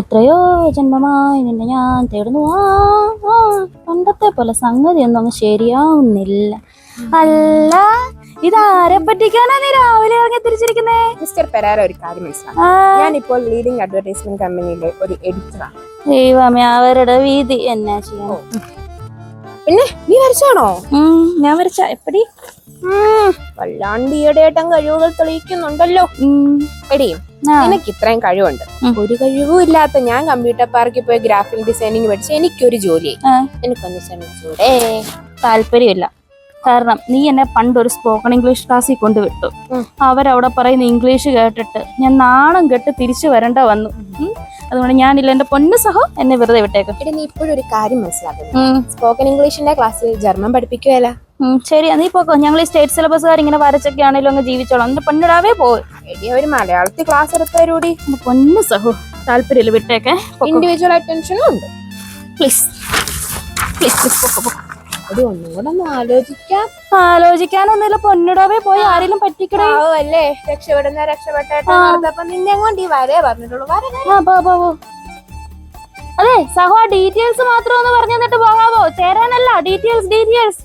എത്രയോ ജന്മമായി നിന്നെ ഞാൻ തേടുന്നു. ആ പണ്ടത്തെ പോലെ സംഗതി ഒന്നും അങ്ങ് ശരിയാവുന്നില്ല. അല്ല ഇതാരെ പറ്റിക്കാനാ നീ രാവിലെ ഇറങ്ങി തിരിച്ചിരിക്കുന്നേ? മിസ്റ്റർ പെരാര ഒരു കാര്യം മനസ്സിലാക്കി. ഞാൻ ഞാനിപ്പോൾ ലീഡിംഗ് അഡ്വർടൈസ്മെന്റ് കമ്പനിയിലെ ഒരു എഡിറ്ററാണ് ദൈവമേ അവരുടെ വീതി എന്നാ ചെയ്യാൻ? പിന്നെ നീ വരച്ചാണോ? ഞാൻ വരച്ച. എപ്പടി? വല്ലാണ്ട് ഈയിടെയായിട്ടും കഴിവുകൾ തെളിയിക്കുന്നുണ്ടല്ലോ. എടി എനിക്ക് ഇത്രയും കഴിവുണ്ട്. ഒരു കഴിവും ഇല്ലാത്ത ഞാൻ കമ്പ്യൂട്ടർ പാർക്കിൽ പോയി ഗ്രാഫിക് ഡിസൈനിങ് പഠിച്ച് എനിക്കൊരു ജോലി. എനിക്കൊന്ന് ശ്രമിച്ചൂടെ? താല്പര്യമില്ല. കാരണം നീ എന്നെ പണ്ട് ഒരു സ്പോക്കൺ ഇംഗ്ലീഷ് ക്ലാസ്സിൽ കൊണ്ടുവിട്ടു. അവരവിടെ പറയുന്ന ഇംഗ്ലീഷ് കേട്ടിട്ട് ഞാൻ നാണം കെട്ട് തിരിച്ചു വരേണ്ട വന്നു. അതുകൊണ്ട് ഞാനില്ല എന്റെ പൊന്നു സഹോ എന്നെ വെറുതെ വിട്ടേക്കും. നീ ഇപ്പോഴും ഒരു കാര്യം മനസ്സിലാക്കുന്നു. സ്പോക്കൺ ഇംഗ്ലീഷിന്റെ ക്ലാസ്സിൽ ജർമ്മൻ പഠിപ്പിക്കുകയല്ല ശരി നീ പോക്കോ. ഞങ്ങൾ ഈ സ്റ്റേറ്റ് സിലബസുകാർ ഇങ്ങനെ വരച്ചൊക്കെ ആണെങ്കിലും അങ്ങ് ജീവിച്ചോളാം. എന്റെ പൊന്നിടാവേ പോയി ഒരു മലയാളത്തിൽ ക്ലാസ് എടുത്തവരൂടി പൊന്നു സഹോ താല്പര്യമില്ല വിട്ടേക്കെ. ഇൻഡിവിജ്വൽ അറ്റൻഷനും ഉണ്ട്. പ്ലീസ് പ്ലീസ് പ്ലീസ് പോക്കോ പൊക്കോ. എടി ഒന്നും കൂടെ ഒന്ന് ആലോചിക്കാം. ആലോചിക്കാനൊന്നുമില്ല. പൊന്നിടവേ പോയി ആരെങ്കിലും പറ്റിക്കടേ അല്ലേ? രക്ഷപ്പെടുന്ന. അപ്പൊ നിന്നെ കൊണ്ട് ഈ വരേ പറഞ്ഞിട്ടുള്ളൂ. വര. അതെ സഹോ ഡീറ്റെയിൽസ് മാത്രം ഒന്ന് പറഞ്ഞു തന്നിട്ട് പോകാവോ? ചേരാനല്ല ഡീറ്റെയിൽസ് ഡീറ്റെയിൽസ്